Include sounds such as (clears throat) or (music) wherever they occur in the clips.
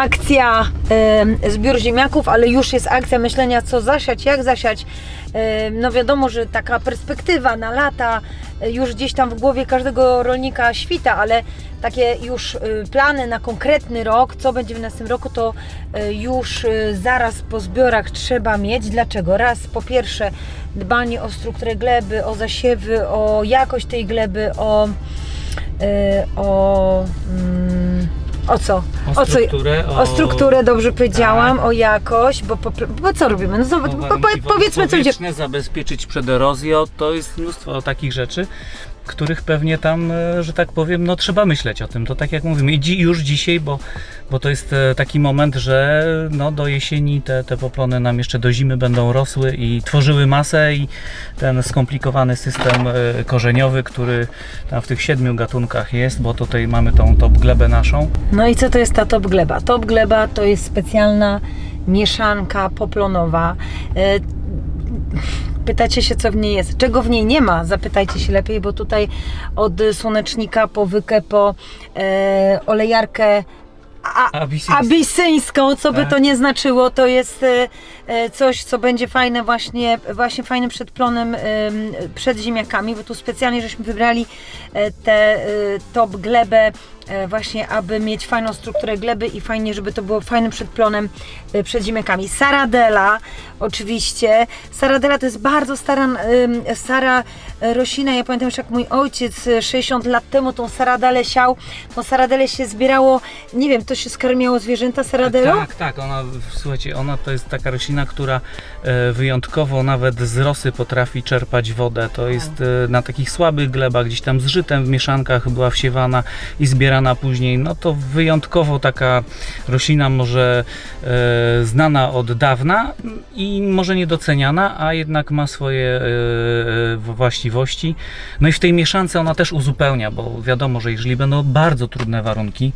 akcja e, zbiór ziemniaków, ale już jest akcja myślenia co zasiać, jak zasiać. E, no wiadomo, że taka perspektywa na lata e, już gdzieś tam w głowie każdego rolnika świta, ale takie już e, plany na konkretny rok, co będzie w następnym roku, to e, już e, zaraz po zbiorach trzeba mieć. Dlaczego? Raz, po pierwsze, dbanie o strukturę gleby, o zasiewy, o jakość tej gleby, o, e, o, mm, o co? O strukturę, o, o strukturę dobrze powiedziałam, o jakość, bo, po, bo co robimy? No, zobacz, po, powiedzmy co powietrzne, zabezpieczyć przed erozją, to jest mnóstwo takich rzeczy, których pewnie tam, e, że tak powiem, no trzeba myśleć o tym. To tak jak mówimy, i dzi- już dzisiaj, bo, bo to jest e, taki moment, że no do jesieni te, te poplony nam jeszcze do zimy będą rosły i tworzyły masę i ten skomplikowany system e, korzeniowy, który tam w tych siedmiu gatunkach jest, bo tutaj mamy tą top glebę naszą. No i co to jest ta top gleba? Top gleba to jest specjalna mieszanka poplonowa. E, Pytacie się, co w niej jest. Czego w niej nie ma? Zapytajcie się lepiej, bo tutaj od słonecznika po wykę, po e, olejarkę a, abisyńską, co by Tak. to nie znaczyło, to jest e, e, coś, co będzie fajne właśnie, właśnie fajnym przed plonem, em, przed ziemniakami, bo tu specjalnie żeśmy wybrali tę top glebę właśnie, aby mieć fajną strukturę gleby i fajnie, żeby to było fajnym przed plonem e, przed ziemniakami. Saradela oczywiście. Saradela to jest bardzo stara, em, e, roślina. Ja pamiętam jeszcze jak mój ojciec e, 60 lat temu tą saradelę siał. Tą saradelę się zbierało, nie wiem, to się skarmiało zwierzęta saradelą? Tak, tak, ona, słuchajcie, ona to jest taka roślina, która e, wyjątkowo nawet z rosy potrafi czerpać wodę. To jest e, na takich słabych glebach, gdzieś tam z żytem w mieszankach była wsiewana i zbierana później. No to wyjątkowo taka roślina może e, znana od dawna i może niedoceniana, a jednak ma swoje e, No i w tej mieszance ona też uzupełnia, bo wiadomo, że jeżeli będą bardzo trudne warunki,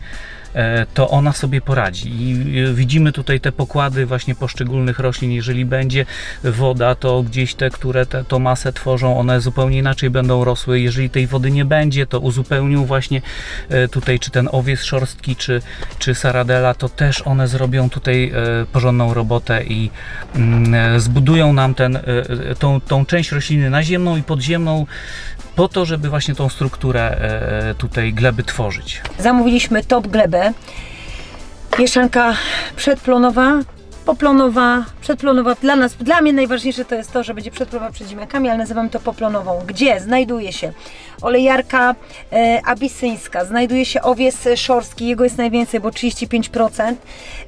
to ona sobie poradzi. I e, widzimy tutaj te pokłady właśnie poszczególnych roślin. Jeżeli będzie woda, to gdzieś te, które te, tą masę tworzą, one zupełnie inaczej będą rosły. Jeżeli tej wody nie będzie, to uzupełnią właśnie e, tutaj czy ten owiec szorstki, czy, czy saradela, to też one zrobią tutaj e, porządną robotę i mm, e, zbudują nam ten, e, e, tą, tą część rośliny naziemną i podziemną po to, żeby właśnie tą strukturę e, tutaj gleby tworzyć. Zamówiliśmy top glebę. Mieszanka przedplonowa, poplonowa, przedplonowa. Dla nas, dla mnie najważniejsze to jest to, że będzie przedplonowa przed ziemniakami, ale nazywamy to poplonową. Gdzie znajduje się olejarka e, abisyńska, znajduje się owiec szorski, jego jest najwięcej, bo 35%.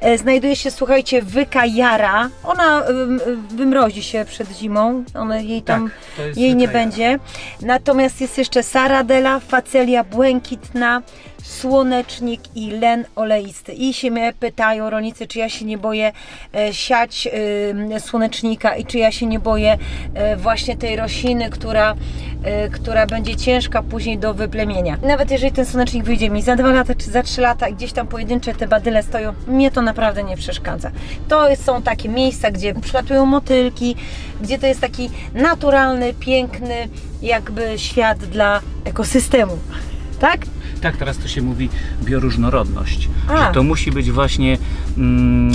E, znajduje się, słuchajcie, wyka jara. Ona ym, wymrozi się przed zimą, ona jej tam Tak, jej nie będzie. Natomiast jest jeszcze saradela, facelia błękitna, słonecznik i len oleisty. I się mnie pytają rolnicy, czy ja się nie boję e, siać słonecznika i czy ja się nie boję e, właśnie tej rośliny, która, e, która będzie ciężka później do wyplemienia. Nawet jeżeli ten słonecznik wyjdzie mi za dwa lata czy za trzy lata i gdzieś tam pojedyncze te badyle stoją, mnie to naprawdę nie przeszkadza. To są takie miejsca, gdzie przylatują motylki, gdzie to jest taki naturalny, piękny jakby świat dla ekosystemu. Tak? Tak, teraz to się mówi bioróżnorodność. A. Że to musi być właśnie mm,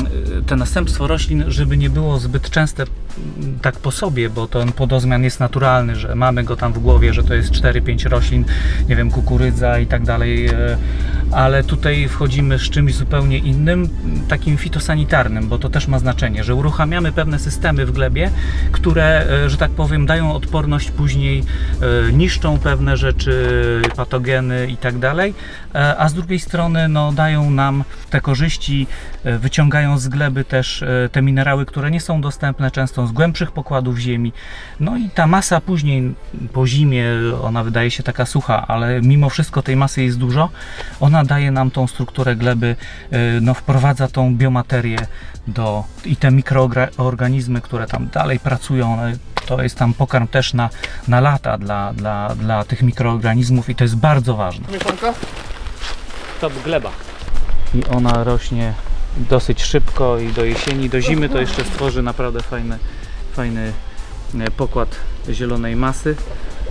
te następstwo roślin, żeby nie było zbyt częste mm, tak po sobie, bo ten podozmian jest naturalny, że mamy go tam w głowie, że to jest 4-5 roślin, nie wiem, kukurydza i tak dalej, e, ale tutaj wchodzimy z czymś zupełnie innym, takim fitosanitarnym, bo to też ma znaczenie, że uruchamiamy pewne systemy w glebie, które, e, że tak powiem, dają odporność później, e, niszczą pewne rzeczy, patogeny i tak dalej, e, a z drugiej strony no, dają nam te korzyści, wyciągają z gleby też te minerały, które nie są dostępne często z głębszych pokładów ziemi. No i ta masa później po zimie, ona wydaje się taka sucha, ale mimo wszystko tej masy jest dużo. Ona daje nam tą strukturę gleby, e, no, wprowadza tą biomaterię do, i te mikroorganizmy, które tam dalej pracują, to jest tam pokarm też na, na lata dla, dla, dla tych mikroorganizmów i to jest bardzo ważne. Mieszanka? Top gleba. I ona rośnie dosyć szybko i do jesieni, do zimy to jeszcze stworzy naprawdę fajny, fajny e, pokład zielonej masy.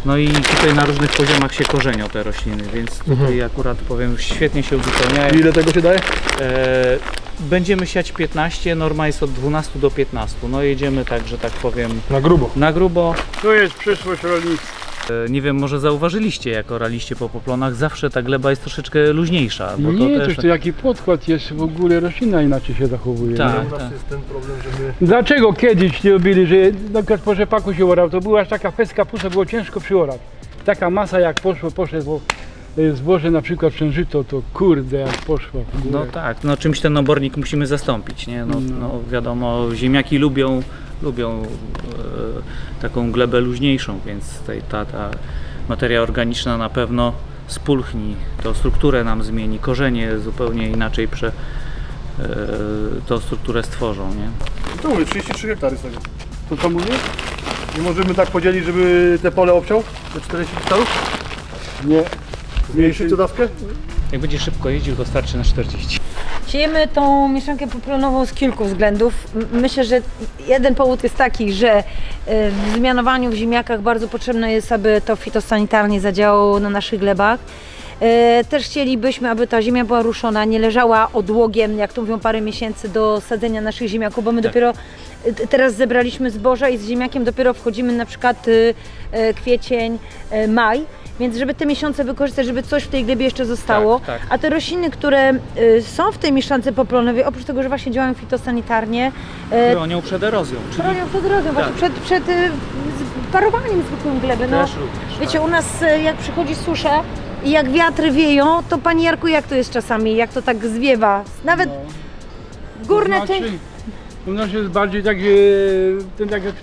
No i tutaj na różnych poziomach się korzenią te rośliny, więc tutaj akurat powiem świetnie się uzupełniają. Ile tego się daje? E, będziemy siać 15, norma jest od 12 do 15. No jedziemy tak, że tak powiem, Na grubo. na grubo. To jest przyszłość rolnictwa. E, Nie wiem, może zauważyliście, jak oraliście po poplonach, zawsze ta gleba jest troszeczkę luźniejsza. Bo Nie, to to, też... to jaki podkład jest, w ogóle roślina inaczej się zachowuje. Tak, nie? tak. jest ten problem, że my Dlaczego kiedyś nie robili, że na przykład po rzepaku się orał, to była aż taka feska pusta, było ciężko przyorać. Taka masa jak poszło, poszło e, zboże na przykład przężyto, to kurde jak poszło w górę. No tak, no czymś ten obornik musimy zastąpić, nie? No, no wiadomo, ziemniaki lubią, lubią e, taką glebę luźniejszą, więc tej, ta, ta materia organiczna na pewno spulchni, to strukturę nam zmieni, korzenie zupełnie inaczej prze, e, tą strukturę stworzą, nie? to mówię 33 hektary z tego. To co mówię? Nie możemy tak podzielić, żeby te pole obciął? Te 40 hektarów? Nie. Zmniejszyć tę dawkę? Jak będzie szybko jeździł, to starczy na 40. Siejemy tą mieszankę poplonową z kilku względów. M- Myślę, że jeden powód jest taki, że e, w zmianowaniu w ziemniakach bardzo potrzebne jest, aby to fitosanitarnie zadziałało na naszych glebach. E, Też chcielibyśmy, aby ta ziemia była ruszona, nie leżała odłogiem, jak to mówią, parę miesięcy do sadzenia naszych ziemniaków, bo my Tak. dopiero e, t- teraz zebraliśmy zboże i z ziemniakiem dopiero wchodzimy na przykład e, e, kwiecień, e, maj. Więc żeby te miesiące wykorzystać, żeby coś w tej glebie jeszcze zostało. Tak, tak. A te rośliny, które y, są w tej mieszance poplonowej, oprócz tego, że właśnie działają fitosanitarnie, y, Chronią przed erozją, czyli chronią przed erozją, właśnie Tak. przed, przed y, parowaniem zwykłym gleby. No, też również. wiecie, u nas y, jak przychodzi susza i jak wiatry wieją, to Pani Jarku, jak to jest czasami, jak to tak zwiewa? Nawet górne znaczy, części... U nas jest bardziej tak, ten tak jak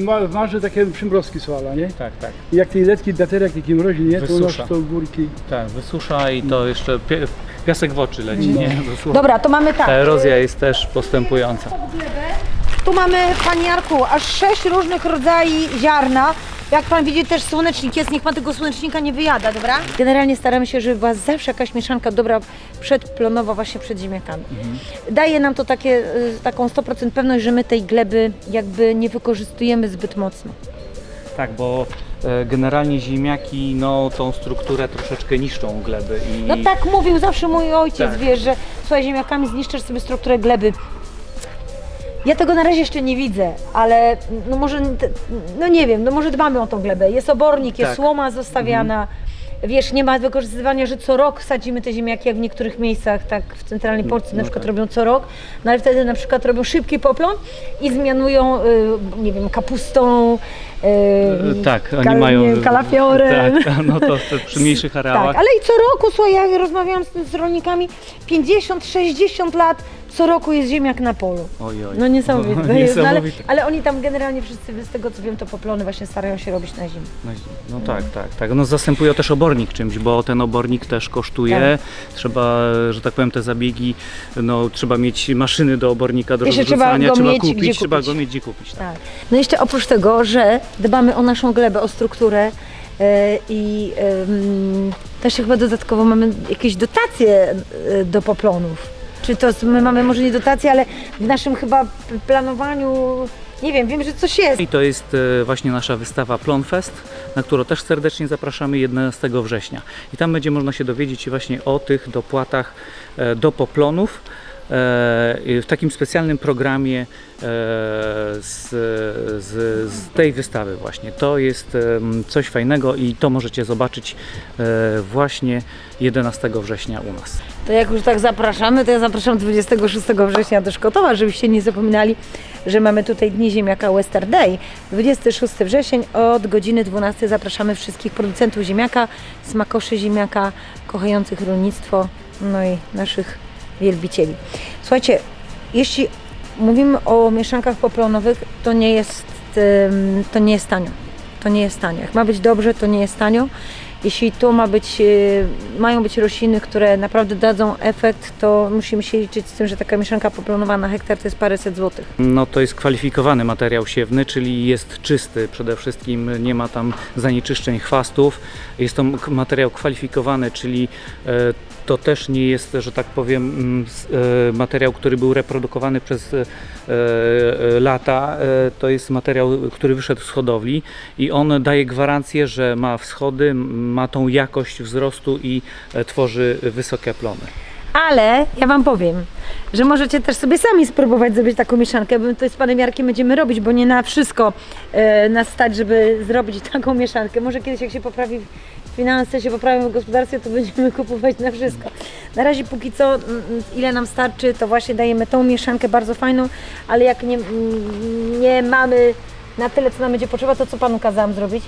ma- w marze takie przymrozki swala, nie? Tak, tak. I jak tej letki daterek taki mrozi, nie? To Wysusza. to górki. Tak, wysusza i to jeszcze pie, piasek w oczy leci, No. nie? (laughs) Dosłownie. Dobra, to mamy tak. Ta erozja jest też postępująca. Tu mamy, Pani Jarku, aż sześć różnych rodzajów ziarna. Jak Pan widzi, też słonecznik jest, niech Pan tego słonecznika nie wyjada, dobra? Generalnie staramy się, żeby była zawsze jakaś mieszanka dobra przedplonowa właśnie przed ziemniakami. Daje nam to takie, y, taką 100% pewność, że my tej gleby jakby nie wykorzystujemy zbyt mocno. Tak, bo e, generalnie ziemniaki no, tą strukturę troszeczkę niszczą gleby. I... No tak mówił zawsze mój ojciec, Tak. wiesz, że słuchaj, ziemniakami zniszczysz sobie strukturę gleby. Ja tego na razie jeszcze nie widzę, ale no może, no nie wiem, no może dbamy o tą glebę. Jest obornik, jest Tak. słoma zostawiana. Wiesz, nie ma wykorzystywania, że co rok sadzimy te ziemniaki, jak w niektórych miejscach, tak w centralnej Polsce na no przykład tak. robią co rok, no ale wtedy na przykład robią szybki poplon i zmianują, y, nie wiem, kapustą, y, Tak, oni kal- mają. wiem, kalafiorem. (laughs) Tak, tak, no to, przy (laughs) mniejszych areałach. Tak, ale i co roku, słuchaj, ja rozmawiałam z, z rolnikami, 50-60 lat, co roku jest ziemniak na polu. Oj, oj. No niesamowite. No, to jest, no, ale, ale oni tam generalnie wszyscy, z tego co wiem, to poplony właśnie starają się robić na zimę. No, no tak, tak, tak. No zastępują też obornik czymś, bo ten obornik też kosztuje. Tak. Trzeba, że tak powiem, te zabiegi, no trzeba mieć maszyny do obornika, do Jeszcze trzeba rozrzucania, go trzeba mieć kupić, gdzie trzeba kupić. go mieć gdzie kupić. Tak. Tak. No jeszcze oprócz tego, że dbamy o naszą glebę, o strukturę e, i też chyba dodatkowo mamy jakieś dotacje e, do poplonów. Czy to my mamy może nie dotacje, ale w naszym chyba planowaniu, nie wiem, wiem, że coś jest. I to jest e, właśnie nasza wystawa Plonfest, na którą też serdecznie zapraszamy 11 września. I tam będzie można się dowiedzieć właśnie o tych dopłatach do poplonów w takim specjalnym programie e, z, z, z tej wystawy właśnie. To jest coś fajnego i to możecie zobaczyć e, właśnie 11 września u nas. To jak już tak zapraszamy, to ja zapraszam 26 września do Szkotowa, żebyście nie zapominali, że mamy tutaj Dni Ziemniaka Western Day. 26 wrzesień od godziny 12 zapraszamy wszystkich producentów ziemniaka, smakoszy ziemniaka, kochających rolnictwo, no i naszych wielbicieli. Słuchajcie, jeśli mówimy o mieszankach poplonowych, to nie jest, to nie jest tanio. To nie jest tanio. Jak ma być dobrze, to nie jest tanio. Jeśli to ma być, e, mają być rośliny, które naprawdę dadzą efekt, to musimy się liczyć z tym, że taka mieszanka poplonowa na hektar to jest paręset złotych. No to jest kwalifikowany materiał siewny, czyli jest czysty przede wszystkim, nie ma tam zanieczyszczeń chwastów. Jest to materiał kwalifikowany, czyli e, to też nie jest, że tak powiem, mm, e, materiał, który był reprodukowany przez e, e, lata. To jest materiał, który wyszedł z hodowli i on daje gwarancję, że ma wschody, ma tą jakość wzrostu i tworzy wysokie plony. Ale ja Wam powiem, że możecie też sobie sami spróbować zrobić taką mieszankę, bo to z Panem Jarkiem będziemy robić, bo nie na wszystko nas stać, żeby zrobić (laughs) taką mieszankę. Może kiedyś jak się poprawi finanse, się poprawią w gospodarstwie, to będziemy (laughs) kupować na wszystko. Na razie póki co, mm, ile nam starczy, to właśnie dajemy tą mieszankę bardzo fajną, ale jak nie, mm, nie mamy na tyle, co nam będzie potrzeba, to co Panu kazałam zrobić?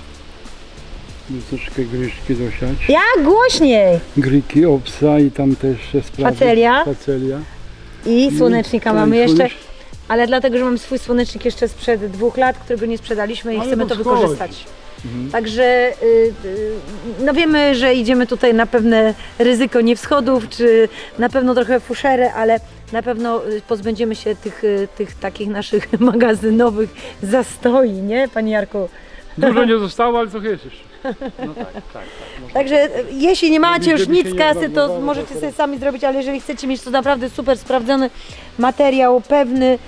No, Troszkę gryżki dosiać. Jak głośniej! Gryki, obsa i tam też jeszcze sprawy. Facelia. Facelia. I słonecznika No i mamy jeszcze. słonecz- Ale dlatego, że mamy swój słonecznik jeszcze sprzed dwóch lat, którego nie sprzedaliśmy i Ale chcemy to to wykorzystać. Także y, y, no wiemy, że idziemy tutaj na pewne ryzyko niewschodów, czy na pewno trochę fuszery, ale na pewno y, pozbędziemy się tych, tych takich naszych (laughs) magazynowych zastoi, nie Panie Jarku? Dużo nie (laughs) zostało, ale trochę jest jeszcze. No tak, (laughs) tak, tak. Także y, jeśli nie macie już nic nie kasy, to możecie tak. sobie sami zrobić, ale jeżeli chcecie mieć to naprawdę super sprawdzony materiał, pewny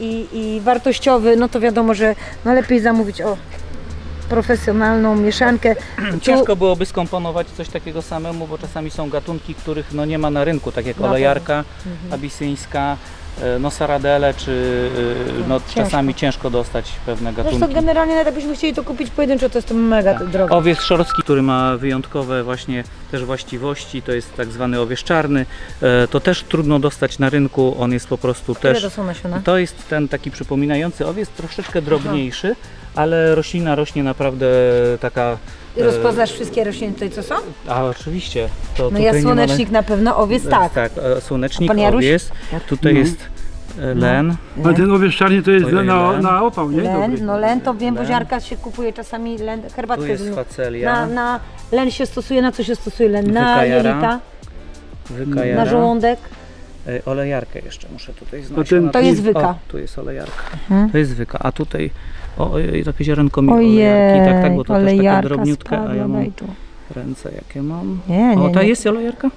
i, i wartościowy, no to wiadomo, że no lepiej zamówić o profesjonalną mieszankę. (clears throat) Ciężko byłoby skomponować coś takiego samemu, bo czasami są gatunki, których no nie ma na rynku, tak jak olejarka Mhm. abisyńska, e, no saradele, czy e, no, Ciężko. czasami ciężko dostać pewne Zresztą gatunki. generalnie nawet jakbyśmy chcieli to kupić pojedynczo, to jest to mega Tak. drogo. Owiec szorocki, który ma wyjątkowe właśnie też właściwości, to jest tak zwany owiec czarny, e, to też trudno dostać na rynku, on jest po prostu Które też... to są nasiona? To jest ten taki przypominający owiec, troszeczkę drobniejszy, ale roślina rośnie naprawdę taka... I e, rozpoznasz wszystkie rośliny tutaj, co są? A oczywiście. To No tutaj ja nie słonecznik na pewno, owiec ma... tak. Tak, e, słonecznik, A pan Jaruś? owiec, tutaj No. jest e, len, A ten owiec czarny to jest Ojej, na, len. na opał, nie? Len, no len to wiem, bo Len. ziarka się kupuje czasami, len, tu herbatkę jest z- facelia, na, na len się stosuje, na co się stosuje len? Na Wykajara. jelita, wykajara, na żołądek. e, olejarkę jeszcze muszę tutaj znaleźć. ten- Ona To tu- jest wyka. O, tu jest olejarka. Mhm. To jest wyka, a tutaj o, ojej, takie ziarenko mi Ojej, olejarki, tak, tak, bo to też takie drobniutkie, a ja mam tu. ręce jakie mam. Nie, nie, O, ta nie. jest olejarka?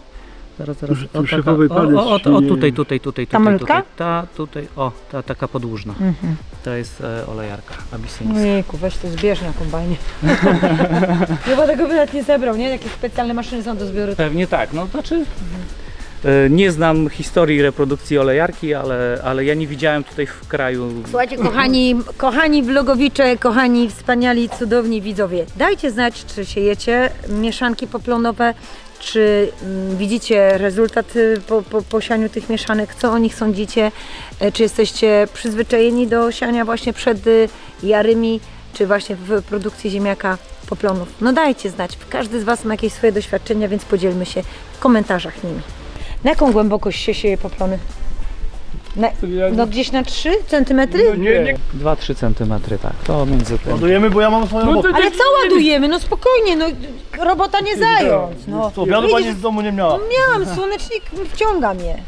Zaraz, zaraz. O, taka, o, o, o, o, tutaj, tutaj, tutaj, Ta tutaj, malutka? tutaj. Ta, tutaj, o, ta taka podłużna. Mhm. To jest e, olejarka abisyńska. Ojejku, weź to zbierz na kombajnie. (laughs) Chyba tego by nawet nie zebrał, nie? Jakieś specjalne maszyny są do zbioru. Pewnie tak, no znaczy e, nie znam historii reprodukcji olejarki, ale, ale ja nie widziałem tutaj w kraju Słuchajcie, kochani, kochani vlogowicze, kochani wspaniali, cudowni widzowie, dajcie znać, czy siejecie mieszanki poplonowe, czy mm, widzicie rezultat y, po, po, po sianiu tych mieszanek, co o nich sądzicie, e, czy jesteście przyzwyczajeni do siania właśnie przed y, jarymi, czy właśnie w produkcji ziemniaka poplonów. No dajcie znać, każdy z Was ma jakieś swoje doświadczenia, więc podzielmy się w komentarzach nimi. Na jaką głębokość się sieje poplony? Na, Ja- no gdzieś na 3 centymetry? No nie, nie. 2-3 cm, tak, to między tym. Ładujemy, bo ja mam swoją No robotę. Ale co ładujemy? No spokojnie, no robota nie zająć. No. Co, wiadro pani Widzisz, z domu nie miała. miałam, słonecznik wciąga mnie.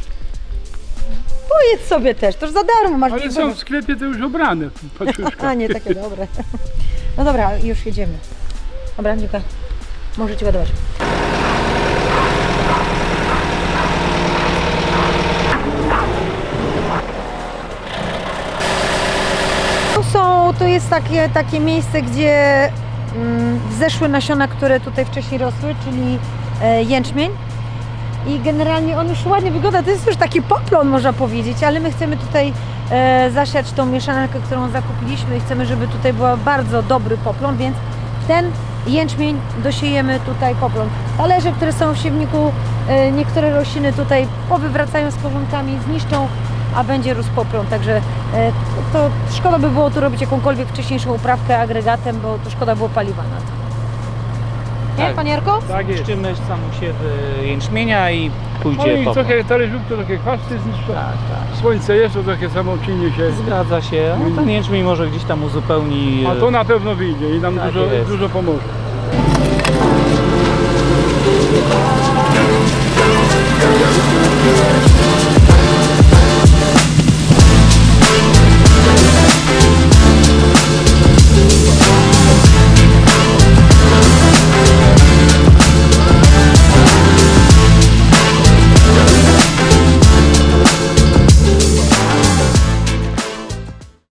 Pojedz sobie też, to już za darmo masz. Ale są w sklepie to już obrane, paczuszka. (laughs) A nie, takie dobre. No dobra, już jedziemy. Dobra, dziękuję. Możecie ładować. To są, to jest takie, takie miejsce, gdzie mm, wzeszły nasiona, które tutaj wcześniej rosły, czyli e, jęczmień. I generalnie on już ładnie wygląda, to jest już taki poplon można powiedzieć, ale my chcemy tutaj e, zasiać tą mieszankę, którą zakupiliśmy i chcemy, żeby tutaj był bardzo dobry poplon, więc ten jęczmień dosiejemy tutaj poplon. Talerze, które są w siewniku, e, niektóre rośliny tutaj powywracają z korzonkami, zniszczą, a będzie rósł poplon. Także e, to szkoda by było tu robić jakąkolwiek wcześniejszą uprawkę agregatem, bo to szkoda było paliwa na to. Nie, tak. pan Jarko? Tak jest. Zniszczymy samą jęczmienia i pójdzie no i poplon. trochę talerzów, to trochę kwasty zniszczą. Tak, tak. Słońce jest, to trochę samocinie się. Zgadza się. No, ten mm. jęczmień może gdzieś tam uzupełni. E, a to na pewno wyjdzie i nam tak dużo, dużo pomoże. Thank you. you.